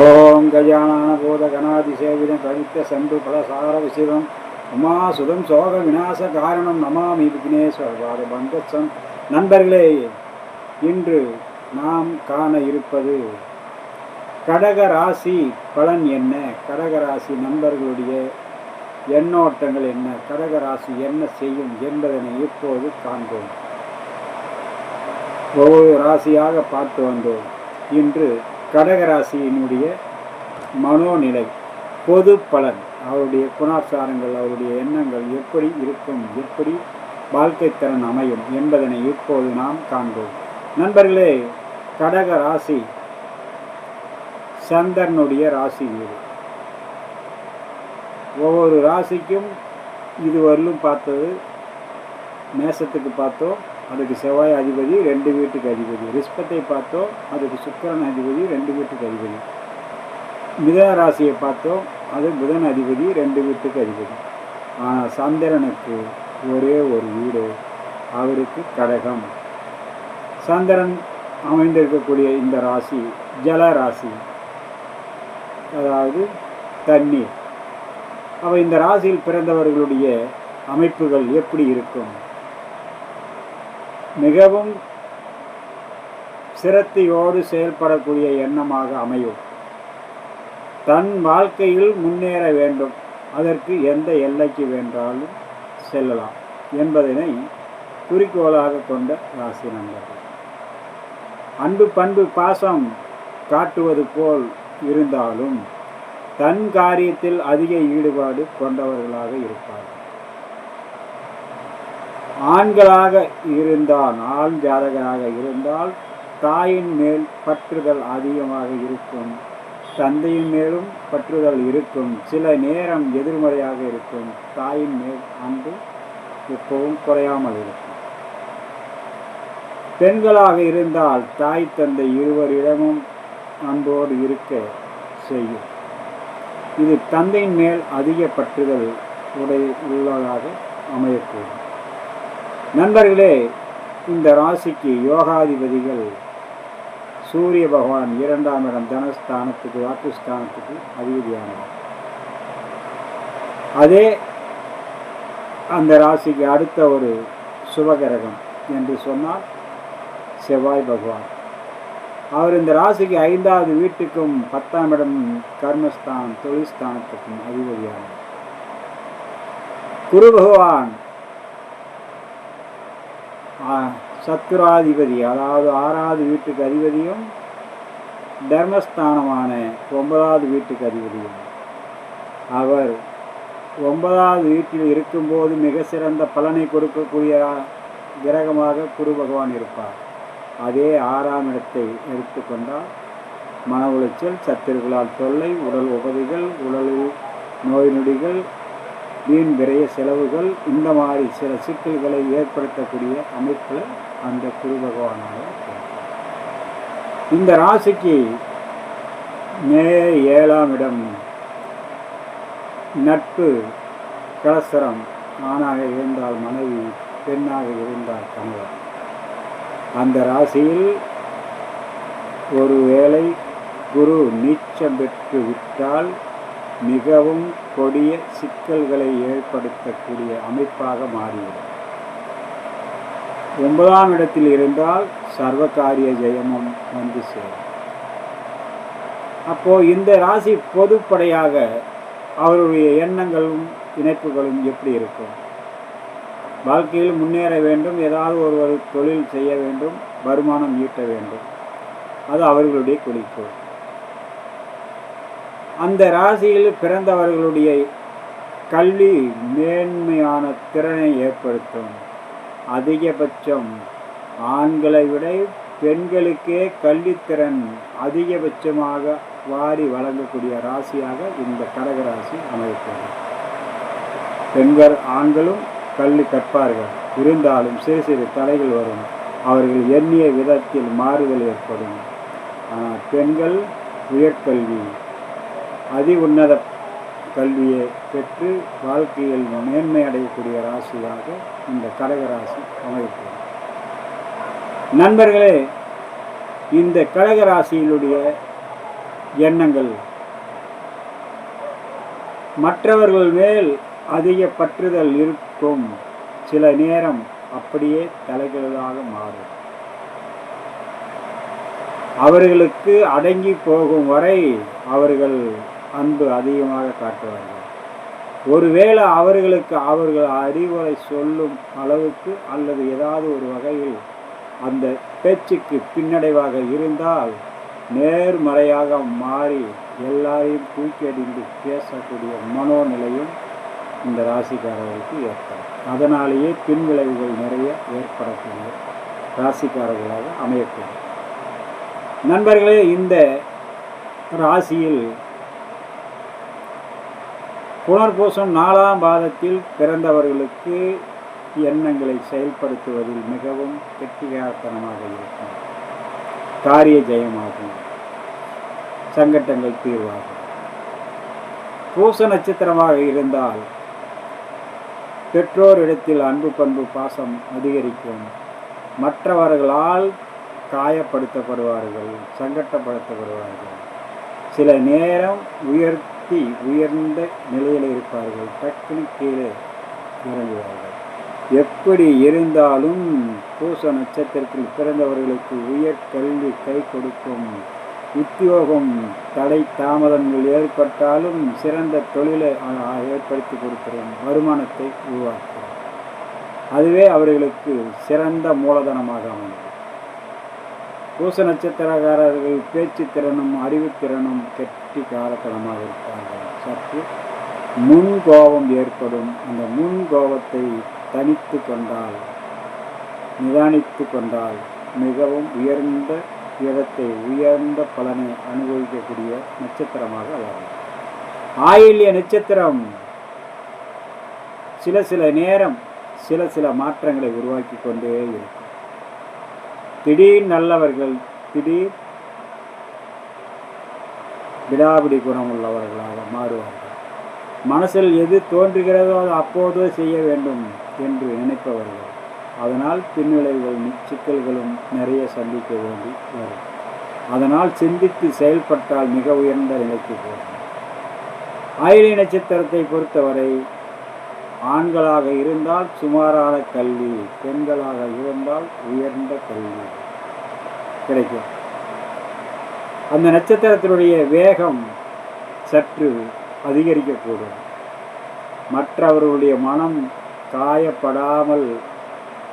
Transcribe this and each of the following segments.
ஓம் கஜானன போத கணாதிசேவிதம் கவித்த சண்டு பலசார விசிவம் உமாசுதம் சோக விநாச காரணம் நமாமி விக்னேஸ்வர பங்கச்சம் நண்பர்களே இன்று நாம் காண இருப்பது கடக ராசி பலன் என்ன? கடகராசி நண்பர்களுடைய எண்ணோட்டங்கள் என்ன? கடகராசி என்ன செய்யும் என்பதனை இப்போது காண்போம். ஒவ்வொரு ராசியாக பார்த்து வந்தோம். இன்று கடகராசியினுடைய மனோநிலை பொது பலன் அவருடைய குணாச்சாரங்கள் அவருடைய எண்ணங்கள் எப்படி இருக்கும் எப்படி வாழ்க்கை திறன் அமையும் என்பதனை இப்போது நாம் காண்போம். நண்பர்களே கடக ராசி சந்திரனுடைய ராசி வீடு. ஒவ்வொரு ராசிக்கும் இதுவரையிலும் பார்த்தது மேசத்துக்கு பார்த்தோம் அதுக்கு செவ்வாய் அதிபதி ரெண்டு வீட்டுக்கு அதிபதி. ரிஷ்பத்தை பார்த்தோம் அதுக்கு சுக்கிரன் அதிபதி ரெண்டு வீட்டுக்கு அதிபதி. மிதன ராசியை பார்த்தோம் அது புதன் அதிபதி ரெண்டு வீட்டுக்கு அதிபதி. ஆனால் சந்திரனுக்கு ஒரே ஒரு வீடு அவருக்கு கடகம். சந்திரன் அமைந்திருக்கக்கூடிய இந்த ராசி ஜல ராசி. அதாவது தண்ணீர். அவ இந்த ராசியில் பிறந்தவர்களுடைய அமைப்புகள் எப்படி இருக்கும்? மிகவும் சிரத்தையோடு செயல்படக்கூடிய எண்ணமாக அமையும். தன் வாழ்க்கையில் முன்னேற வேண்டும். அதற்கு எந்த எல்லைக்கு வேண்டாலும் செல்லலாம் என்பதனை குறிக்கோளாக கொண்ட ராசி நண்பர்கள். அன்பு பண்பு பாசம் காட்டுவது போல் இருந்தாலும் தன் காரியத்தில் அதிக ஈடுபாடு கொண்டவர்களாக இருப்பார்கள். ஆண்களாக இருந்தால் ஆண் ஜாதகராக இருந்தால் தாயின் மேல் பற்றுதல் அதிகமாக இருக்கும். தந்தையின் மேலும் பற்றுதல் இருக்கும். சில நேரம் எதிர்மறையாக இருக்கும். தாயின் மேல் அன்பு எப்பவும் குறையாமல் இருக்கும். பெண்களாக இருந்தால் தாய் தந்தை இருவரிடமும் அன்போடு இருக்க செய்யும். இது தந்தையின் மேல் அதிக பற்றுதல் உடை உள்ளதாக அமையக்கூடும். நண்பர்களே இந்த ராசிக்கு யோகாதிபதிகள் சூரிய பகவான் இரண்டாம் இடம் தனஸ்தானத்துக்கு வாக்குஸ்தானத்துக்கு அதிபதியானவர். அதே அந்த ராசிக்கு அடுத்த ஒரு சுபகிரகம் என்று சொன்னால் செவ்வாய் பகவான். அவர் இந்த ராசிக்கு ஐந்தாவது வீட்டுக்கும் பத்தாம் இடம் கர்மஸ்தான் தொழில்ஸ்தானத்துக்கும் அதிபதியானவர். குரு பகவான் சத்துராதிபதி அதாவது ஆறாவது வீட்டுக்கு அதிபதியும் தர்மஸ்தானமான ஒன்பதாவது வீட்டுக்கு அதிபதியும். அவர் ஒன்பதாவது வீட்டில் இருக்கும்போது மிக சிறந்த பலனை கொடுக்கக்கூடிய கிரகமாக குரு பகவான் இருப்பார். அதே ஆறாம் இடத்தை எடுத்துக்கொண்டால் மன உளைச்சல் சத்துருக்களால் தொல்லை உடல் உபதிகள் உடல் நோய் நொடிகள் வீண் விரைய செலவுகள் இந்த மாதிரி சில சிக்கல்களை ஏற்படுத்தக்கூடிய அமைப்பில் அந்த குரு பகவானால இந்த ராசிக்கு மே ஏழாம் இடம் நட்பு கலசரம் ஆணாக இருந்தால் மனைவி பெண்ணாக இருந்தால் கணவர். அந்த ராசியில் ஒருவேளை குரு நீச்சம் பெற்று விட்டால் மிகவும் கொடிய சிக்கல்களை ஏற்படுத்தக்கூடிய அமைப்பாக மாறிவிடும் ஒன்பதாம் இடத்தில் இருந்தால் சர்வகாரிய ஜெயமும் வந்து சேரும். அப்போ இந்த ராசி பொதுப்படையாக அவருடைய எண்ணங்களும் இணைப்புகளும் எப்படி இருக்கும்? வாழ்க்கையில் முன்னேற வேண்டும் ஏதாவது ஒருவர் தொழில் செய்ய வேண்டும் வருமானம் ஈட்ட வேண்டும். அது அவர்களுடைய குறிக்கோள். அந்த ராசியில் பிறந்தவர்களுடைய கல்வி மேன்மையான திறனை ஏற்படுத்தும். அதிகபட்சம் ஆண்களை விட பெண்களுக்கே கல்வித்திறன் அதிகபட்சமாக வாரி வழங்கக்கூடிய ராசியாக இந்த கடக ராசி அமைப்பது பெண்கள் ஆண்களும் கல்வி கற்பார்கள். இருந்தாலும் சிறு சிறு தடைகள் வரும். அவர்கள் எண்ணிய விதத்தில் மாறுதல் ஏற்படும். ஆனால் பெண்கள் உயர்கல்வி அதி உன்னத கல்வியை பெற்று வாழ்க்கையில் மேன்மை அடையக்கூடிய ராசியாக இந்த கடகராசி ராசி நண்பர்களே இந்த கடகராசியினுடைய எண்ணங்கள் மற்றவர்கள் மேல் அதிக பற்றுதல் இருக்கும் சில நேரம் அப்படியே தலைகளாக மாறும். அவர்களுக்கு அடங்கி போகும் வரை அவர்கள் அன்பு அதிகமாக காட்டுவார்கள். ஒருவேளை அவர்களுக்கு அவர்கள் அறிவுரை சொல்லும் அளவுக்கு அல்லது ஏதாவது ஒரு வகையில் அந்த பேச்சுக்கு பின்னடைவாக இருந்தால் நேர்மறையாக மாறி எல்லாரையும் தூக்கி அடிந்து பேசக்கூடிய மனோநிலையும் இந்த ராசிக்காரர்களுக்கு ஏற்படும். அதனாலேயே பின்விளைவுகள் நிறைய ஏற்படக்கூடிய ராசிக்காரர்களாக அமையக்கூடும். நண்பர்களே இந்த ராசியில் புனர்பூசம் நாலாம் பாதத்தில் பிறந்தவர்களுக்கு எண்ணங்களை செயல்படுத்துவதில் மிகவும் வெற்றிகாரத்தனமாக இருக்கும். காரிய ஜெயமாகும். சங்கட்டங்கள் தீர்வாகும். பூச நட்சத்திரமாக இருந்தால் பெற்றோரிடத்தில் அன்பு பண்பு பாசம் அதிகரிக்கும். மற்றவர்களால் காயப்படுத்தப்படுவார்கள் சங்கட்டப்படுத்தப்படுவார்கள் சில நேரம் சக்தி உயர்ந்த நிலையில் இருப்பார்கள். டக்குனு கீழே இறங்குவார்கள். எப்படி இருந்தாலும் பூச நட்சத்திரத்தில் பிறந்தவர்களுக்கு உயர் கல்வி கை கொடுக்கும். உத்தியோகம் தடை தாமதங்கள் ஏற்பட்டாலும் சிறந்த தொழிலை ஏற்படுத்தி கொடுக்கிறோம் வருமானத்தை உருவாக்குகிறோம் அதுவே அவர்களுக்கு சிறந்த மூலதனமாக அமையும். பூச நட்சத்திரக்காரர்கள் பேச்சு திறனும் அறிவுத்திறனும் கெட்டிக்காரத்தனமாக இருப்பார்கள். சற்று முன் கோபம் ஏற்படும். அந்த முன் கோபத்தை தனித்து கொண்டால் நிதானித்து கொண்டால் மிகவும் உயர்ந்த இடத்தை உயர்ந்த பலனை அனுபவிக்கக்கூடிய நட்சத்திரமாக வளரும் ஆயில்ய நட்சத்திரம். சில சில நேரம் சில சில மாற்றங்களை உருவாக்கி கொண்டே இருக்கும். திடீர் நல்லவர்கள் திடீர் விடாபிடி குணம் உள்ளவர்களாக மாறுவார்கள். மனசில் எது தோன்றுகிறதோ அது அப்போதோ செய்ய வேண்டும் என்று நினைப்பவர்கள். அதனால் பின்விளைவுகள் சிக்கல்களும் நிறைய சந்திக்க வேண்டி வரும். அதனால் சிந்தித்து செயல்பட்டால் மிக உயர்ந்த நிலைக்கு போகும். ஆயிரி நட்சத்திரத்தை பொறுத்தவரை ஆண்களாக இருந்தால் சுமாரான கல்வி பெண்களாக இருந்தால் உயர்ந்த கல்வி. கிடைக்கும். அந்த நட்சத்திரத்தினுடைய வேகம் சற்று அதிகரிக்கக்கூடும். மற்றவர்களுடைய மனம் காயப்படாமல்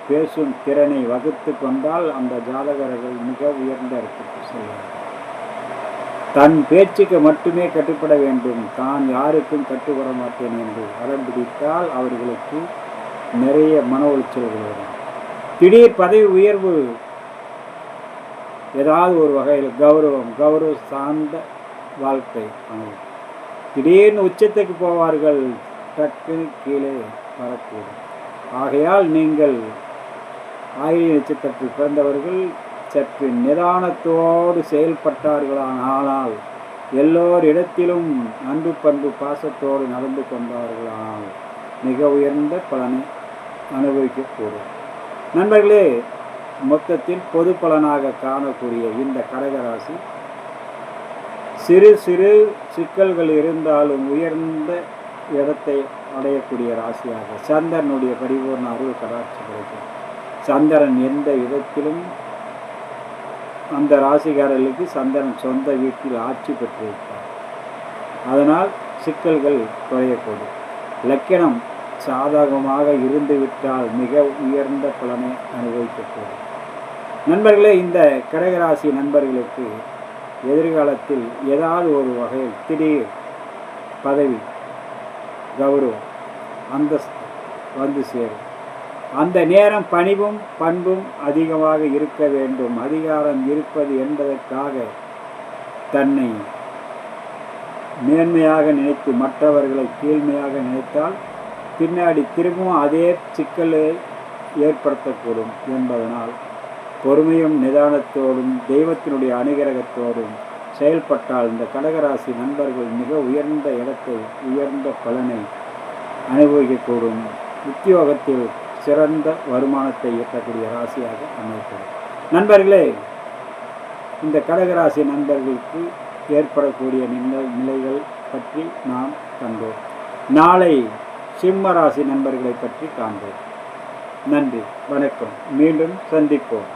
பேசும் திறனை வகுத்து கொண்டால் அந்த ஜாதகர்கள் மிக உயர்ந்த இடத்துக்கு செல்வார்கள். தன் பேச்சுக்கு மட்டுமே கட்டுப்பட வேண்டும். தான் யாருக்கும் கட்டுப்பட மாட்டேன் என்று அடம் பிடித்தால் அவர்களுக்கு நிறைய மன உளைச்சல்கள் வரும். திடீர் பதவி உயர்வு ஏதாவது ஒரு வகையில் கௌரவம் கௌரவ சார்ந்த வாழ்க்கை அமையும் திடீர்னு உச்சத்துக்கு போவார்கள் டக்குன்னு கீழே வரக்கூடும். ஆகையால் நீங்கள் ஆயிரம் நட்சத்திரத்தில் பிறந்தவர்கள் சற்று நிதானத்தோடு செயல்பட்டார்களானால் எல்லோரிடத்திலும் அன்பு பண்பு பாசத்தோடு நடந்து கொண்டார்களானால் மிக உயர்ந்த பலனை அனுபவிக்கக்கூடும். நண்பர்களே மொத்தத்தில் பொது பலனாக காணக்கூடிய இந்த கடகராசி சிறு சிறு சிக்கல்கள் இருந்தாலும் உயர்ந்த இடத்தை அடையக்கூடிய ராசியாக சந்திரனுடைய பரிபூர்ண அருள் கடாட்சி கிடைக்கும். சந்திரன் எந்த இடத்திலும் அந்த ராசிக்காரர்களுக்கு சந்திரன் சொந்த வீட்டில் ஆட்சி பெற்றிருப்பார் அதனால் சிக்கல்கள் குறையக்கூடும். லக்கினம் சாதகமாக இருந்துவிட்டால் மிக உயர்ந்த பலனை அனுபவிக்கக்கூடும். நண்பர்களே இந்த கடகராசி நண்பர்களுக்கு எதிர்காலத்தில் ஏதாவது ஒரு வகையில் திடீர் பதவி கௌரவம் அந்தஸ்து வந்து சேரும். அந்த நேரம் பணிவும் பண்பும் அதிகமாக இருக்க வேண்டும். அதிகாரம் இருப்பது என்பதற்காக தன்னை மேன்மையாக நினைத்து மற்றவர்களை கீழ்மையாக நினைத்தால் பின்னாடி திரும்பவும் அதே சிக்கலை ஏற்படுத்தக்கூடும் என்பதனால் பொறுமையும் நிதானத்தோடும் தெய்வத்தினுடைய அனுகிரகத்தோடும் செயல்பட்டால் இந்த கடகராசி நண்பர்கள் மிக உயர்ந்த இடத்தை உயர்ந்த பலனை அனுபவிக்கக்கூடும். உத்தியோகத்தில் சிறந்த வருமானத்தை ஈட்டக்கூடிய ராசியாக அமைக்கிறது நண்பர்களே இந்த கடகராசி நண்பர்களுக்கு ஏற்படக்கூடிய நிலை நிலைகள் பற்றி நாம் கண்டோம். நாளை சிம்ம ராசி நண்பர்களை பற்றி காண்போம். நன்றி வணக்கம். மீண்டும் சந்திப்போம்.